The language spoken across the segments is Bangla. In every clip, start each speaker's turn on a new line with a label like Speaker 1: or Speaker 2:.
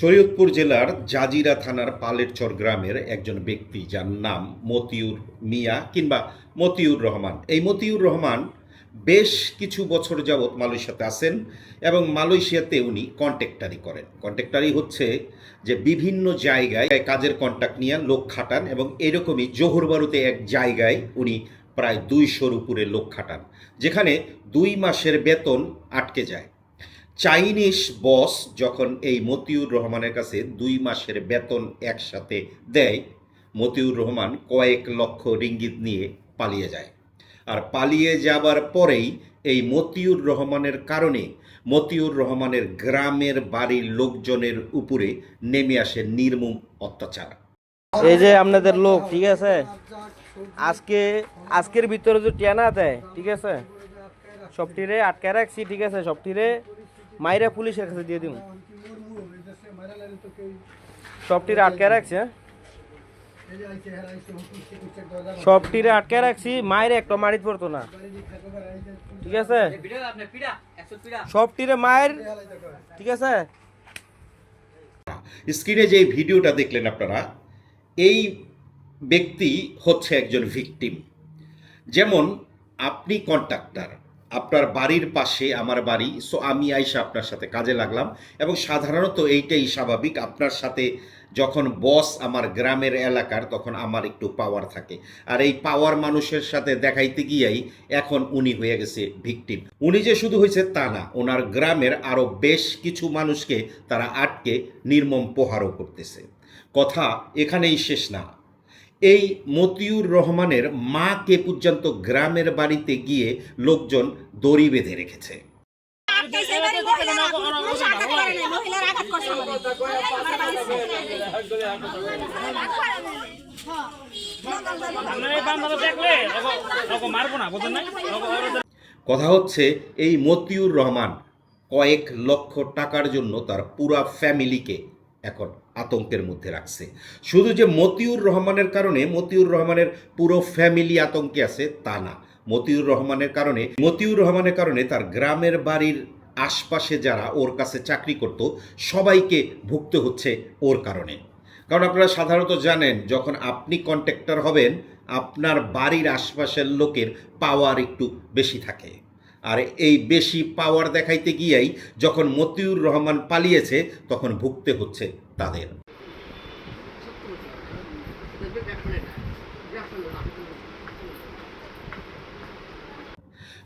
Speaker 1: শরীয়তপুর জেলার জাজিরা থানার পালেরচর গ্রামের একজন ব্যক্তি যার নাম মতিউর মিয়া কিংবা মতিউর রহমান। এই মতিউর রহমান বেশ কিছু বছর যাবৎ মালয়েশিয়াতে আসেন এবং মালয়েশিয়াতে উনি কন্ট্রাক্টারি করেন। কন্ট্রাক্টারি হচ্ছে যে বিভিন্ন জায়গায় কাজের কন্ট্যাক্ট নিয়ে লোক খাটান এবং এরকমই জোহরবারুতে এক জায়গায় উনি প্রায় দুইশোর উপরে লোক খাটান, যেখানে দুই মাসের বেতন আটকে যায়। চাইনিজ বস যখন এই মতিউর রহমানের কাছে দুই মাসের বেতন একসাথে দেয়, মতিউর রহমান কয়েক লক্ষ রিঙ্গিত নিয়ে পালিয়ে যায়। আর পালিয়ে যাবার পরেই এই মতিউর রহমানের কারণে মতিউর রহমানের গ্রামের বাড়ির লোকজনের উপরে নেমে আসে নির্মম অত্যাচার।
Speaker 2: এই যে আপনাদের লোক, ঠিক আছে? আজকে, আজকের ভিতরে যে টেনা দেয়, ঠিক আছে? সবটিরে আটকে রাখছি, ঠিক আছে? সবটিরে মাইরা পুলিশের কাছে দিয়ে দিন সবটিরে আটকে রাখছি হ্যাঁ? সবটিরে আটকে রাখছি মায়ের একটা মারিত পড়তো না। ঠিক আছে? সবটিরে মায়ের ঠিক আছে?
Speaker 1: স্ক্রিনে যে ভিডিওটা দেখলেন আপনারা, এই ব্যক্তি হচ্ছে একজন ভিকটিম। যেমন, আপনি কন্ট্রাক্টর, আপনার বাড়ির পাশে আমার বাড়ি, সো আমি আইসা আপনার সাথে কাজে লাগলাম এবং সাধারণত এইটাই স্বাভাবিক, আপনার সাথে যখন বস আমার গ্রামের এলাকার, তখন আমার একটু পাওয়ার থাকে। আর এই পাওয়ার মানুষের সাথে দেখাইতে গিয়েই এখন উনি হয়ে গেছে ভিকটিম। উনি যে শুধু হয়েছে তা না, ওনার গ্রামের আরও বেশ কিছু মানুষকে তারা আটকে, নির্মম প্রহারও করতেছে। কথা এখানেই শেষ না। এই মতিউর রহমানের মাকে পর্যন্ত গ্রামের বাড়িতে গিয়ে লোকজন দড়ি বেঁধে রেখেছে। কথা হচ্ছে, এই মতিউর রহমান কয়েক লক্ষ টাকার জন্য তার পুরা ফ্যামিলিকে এখন আতঙ্কের মধ্যে রাখছে। শুধু যে মতিউর রহমানের কারণে, মতিউর রহমানের পুরো ফ্যামিলি আতঙ্কে আছে, তা না। মতিউর রহমানের কারণে, মতিউর রহমানের কারণে তার গ্রামের বাড়ির আশপাশে যারা ওর কাছে চাকরি করত, সবাইকে ভুগতে হচ্ছে ওর কারণে। কারণ আপনারা সাধারণত জানেন, যখন আপনি কন্ট্রাক্টর হবেন, আপনার বাড়ির আশপাশের লোকের পাওয়ার একটু বেশি থাকে। আর এই বেশি পাওয়ার দেখাইতে গিয়েই যখন মতিউর রহমান পালিয়েছে, তখন ভুগতে হচ্ছে তাদের।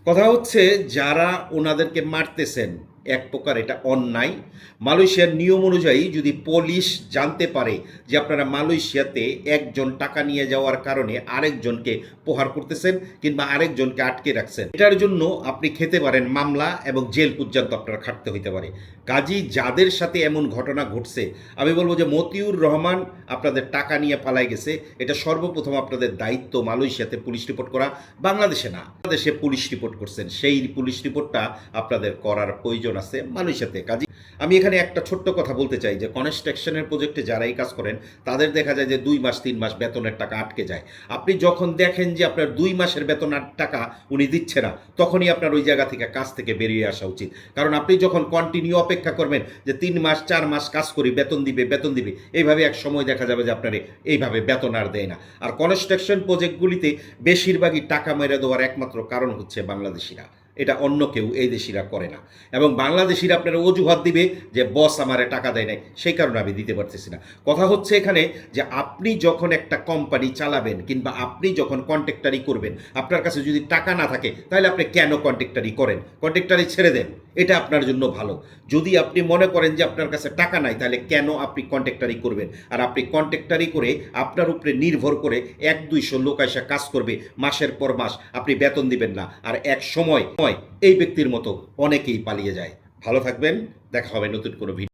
Speaker 1: কথা হচ্ছে, যারা ওনাদেরকে মারতেছেন এক প্রকার এটা অন্যায়। মালয়েশিয়ার নিয়ম অনুযায়ী যদি পুলিশ জানতে পারে যে আপনারা মালয়েশিয়াতে একজন টাকা নিয়ে যাওয়ার কারণে আরেকজনকে প্রহার করতেছেন কিংবা আরেকজনকে আটকে রাখছেন, এটার জন্য আপনি খেতে পারেন মামলা এবং জেল পর্যন্ত আপনার খাটতে হইতে পারে। কাজী, যাদের সাথে এমন ঘটনা ঘটছে, আমি বলব যে মতিউর রহমান আপনাদের টাকা নিয়ে পালাই গেছে, এটা সর্বপ্রথম আপনাদের দায়িত্ব মালয়েশিয়াতে পুলিশ রিপোর্ট করা, বাংলাদেশে না, বাংলাদেশে পুলিশ রিপোর্ট করছেন, সেই পুলিশ রিপোর্টটা আপনাদের করার প্রয়োজন। আছে মালয়েশিয়াতে কাজী, আমি এখানে একটা ছোট্ট কথা বলতে চাই যে কনস্ট্রাকশনের প্রজেক্টে যারা এই কাজ করেন, তাদের দেখা যায় যে, দুই মাস, তিন মাস বেতনের টাকা আটকে যায়। আপনি যখন দেখেন যে, আপনার দুই মাসের বেতন আর টাকা উনি দিচ্ছে না, তখনই আপনার ওই জায়গা থেকে কাজ থেকে বেরিয়ে আসা উচিত। কারণ আপনি যখন কন্টিনিউ অপেক্ষা করবেন যে, তিন মাস, চার মাস কাজ করি, বেতন দিবে বেতন দিবে, এইভাবে এক সময় দেখা যাবে যে, আপনার এইভাবে বেতন আর দেয় না। আর কনস্ট্রাকশন প্রজেক্টগুলিতে বেশিরভাগই টাকা মেরে দেওয়ার একমাত্র কারণ হচ্ছে বাংলাদেশিরা। এটা অন্য কেউ, এই দেশিরা করে না। এবং বাংলাদেশিরা আপনারা অজুহাত দিবে যে, বস আমারে টাকা দেয় নাই। সেই কারণে আমি দিতে পারতেছি না। কথা হচ্ছে এখানে যে, আপনি যখন একটা কোম্পানি চালাবেন কিংবা আপনি যখন কন্ট্রাক্টারি করবেন, আপনার কাছে যদি টাকা না থাকে, তাহলে আপনি কেন কন্ট্রাক্টারি করেন? কন্ট্রাক্টারি ছেড়ে দেন। এটা আপনার জন্য ভালো। যদি আপনি মনে করেন যে আপনার কাছে টাকা নাই, তাহলে কেন আপনি কন্ট্রাক্টারি করবেন? আর আপনি কন্ট্রাক্টারি করে আপনার উপরে নির্ভর করে এক দুইশো লোক এসে কাজ করবে মাসের পর মাস। আপনি বেতন দিবেন না। আর এক সময়, এই ব্যক্তির মতো অনেকেই পালিয়ে যায়। ভালো থাকবেন। দেখা হবে নতুন কোনো ভিডিও